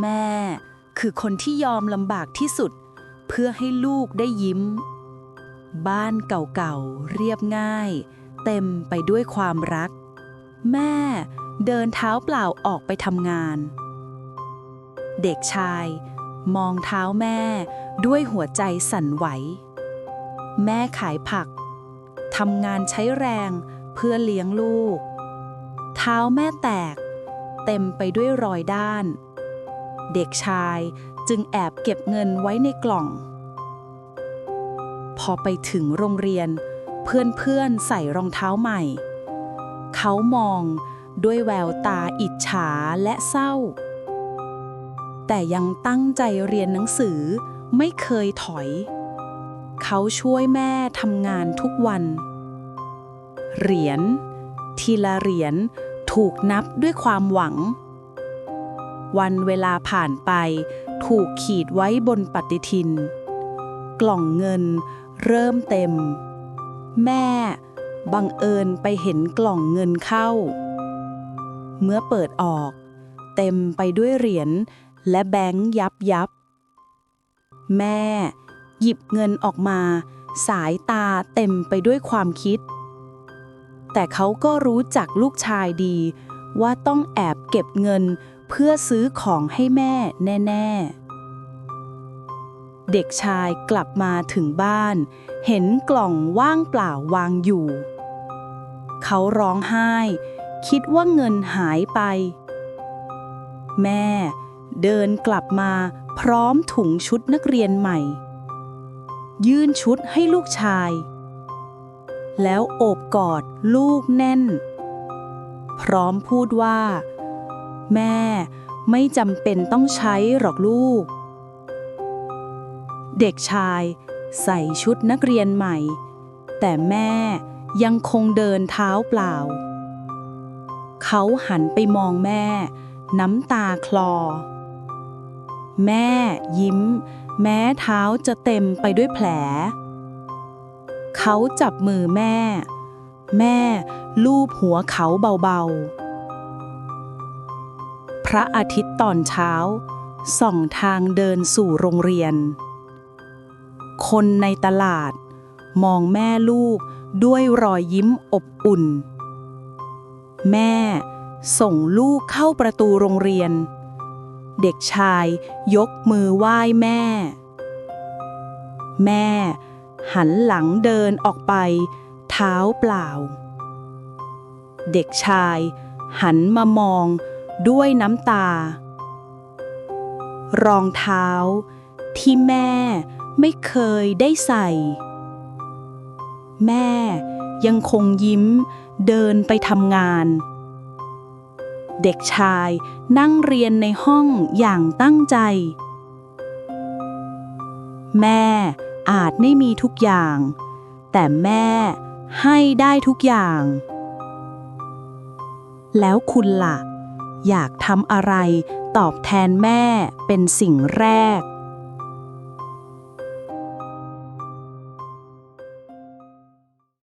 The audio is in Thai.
แม่ คือคนที่ยอมลำบากที่สุด เพื่อให้ลูกได้ยิ้ม บ้านเก่าๆ เรียบง่าย เต็มไปด้วยความรัก แม่เดินเท้าเปล่าออกไปทำงาน เด็กชาย มองเท้าแม่ด้วยหัวใจสั่นไหว แม่ขายผักทำงานใช้แรงเพื่อเลี้ยงลูก เท้าแม่แตก เต็มไปด้วยรอยด้าน เด็กชายจึงแอบเก็บเงินไว้ในกล่อง พอไปถึงโรงเรียน เพื่อนๆใส่รองเท้าใหม่ เขามองด้วยแววตาอิจฉาและเศร้า แต่ยังตั้งใจเรียนหนังสือไม่เคยถอย เขาช่วยแม่ทำงานทุกวัน เหรียญทีละเหรียญถูกนับด้วยความหวัง วันเวลาผ่านไป ถูกขีดไว้บนปฏิทิน กล่องเงินเริ่มเต็ม แม่ บังเอิญไปเห็นกล่องเงินเข้า เมื่อเปิดออก เต็มไปด้วยเหรียญและแบงค์ยับยับ แม่ หยิบเงินออกมา สายตาเต็มไปด้วยความคิด แต่เขาก็รู้จักลูกชายดีว่าต้องแอบเก็บเงิน เพื่อซื้อของให้แม่แน่ ๆ เด็กชายกลับมาถึงบ้าน เห็นกล่องว่างเปล่าวางอยู่ เขาร้องไห้ คิดว่าเงินหายไป แม่เดินกลับมาพร้อมถุงชุดนักเรียนใหม่ ยื่นชุดให้ลูกชาย แล้วโอบกอดลูกแน่น พร้อมพูดว่า แม่ไม่จำเป็นต้องใช้หรอกลูก เด็กชายใส่ชุดนักเรียนใหม่ แต่แม่ยังคงเดินเท้าเปล่า เขาหันไปมองแม่ น้ำตาคลอ แม่ยิ้ม แม้เท้าจะเต็มไปด้วยแผล เขาจับมือแม่ แม่ลูบหัวเขาเบาๆ ระอาทิตย์ตอนเช้า ส่องทางเดินสู่โรงเรียน คนในตลาด มองแม่ลูกด้วยรอยยิ้มอบอุ่น แม่ส่งลูกเข้าประตูโรงเรียน เด็กชายยกมือไหว้แม่ แม่หันหลังเดินออกไป เท้าเปล่า เด็กชายหันมามอง ด้วยน้ำตา รองเท้าที่แม่ไม่เคยได้ใส่ แม่ยังคงยิ้มเดินไปทำงาน เด็กชายนั่งเรียนในห้องอย่างตั้งใจ แม่อาจไม่มีทุกอย่าง แต่แม่ให้ได้ทุกอย่าง แล้วคุณล่ะ อยากทำอะไร ตอบแทนแม่เป็นสิ่งแรก